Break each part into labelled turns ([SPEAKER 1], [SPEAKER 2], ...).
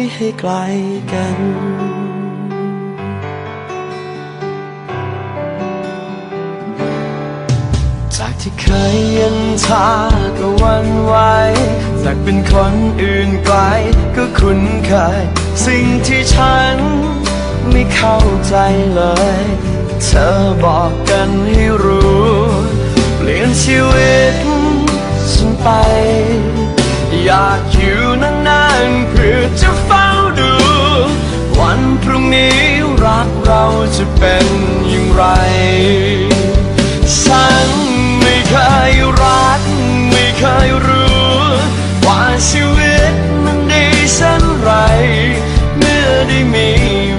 [SPEAKER 1] ไม่ให้ไกลกัน จากที่เคยย็นชาก็วันไหวจากเป็นคนอื่นไกลก็คุ้นเคย สิ่งที่ฉันไม่เข้าใจเลย เธอบอกกันให้รู้ เปลี่ยนชีวิตฉันไป อยากอยู่นานๆเพื่อจะ รักเราจะเป็นอย่างไร ฉันไม่เคยรัก ไม่เคยรู้ ว่าชีวิตมันดีเช่นไร เมื่อได้มี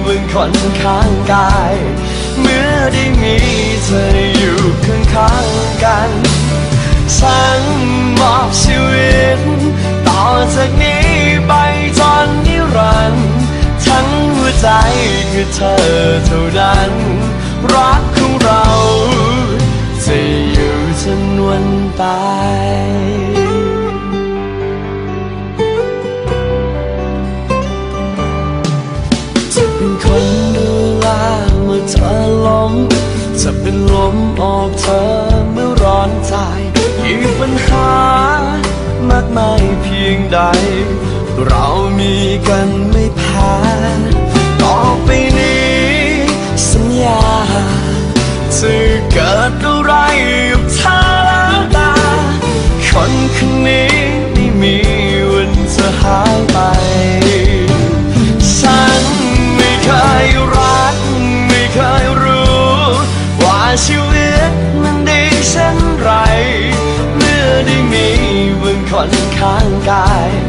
[SPEAKER 1] มึงคนข้างกาย เมื่อได้มีเธออยู่ข้างข้างๆกัน ฉัน เธอเท่านั้น รักของเรา จะอยู่จนวันตายจะเป็นคนดูแลเมื่อเธอล้มจะเป็นลมออกเธอเมื่อร้อนใจมีปัญหามากมายเพียงใด เรามีกันไม่แพ้ ต่อไปนี้สัญญาจะเกิดอะไรกับเธอแล้วตาคนคนนี้ไม่มีวันจะหายไป ฉันไม่เคยรัก ไม่เคยรู้ ว่าชีวิตมันดีเช่นไร เมื่อได้มีมึงคนข้างกาย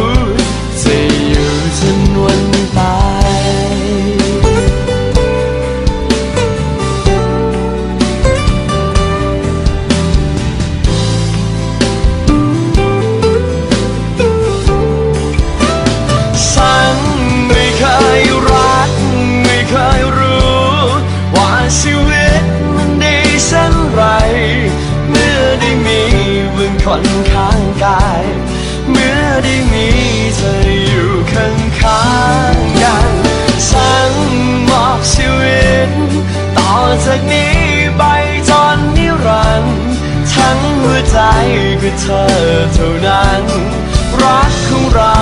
[SPEAKER 1] ได้มีเธออยู่ข้างข้างๆกันฉันมอบชีวิต ต่อจากนี้ไปจนนิรันดร์ทั้งหัวใจคือเธอเท่านั้น รักของเรา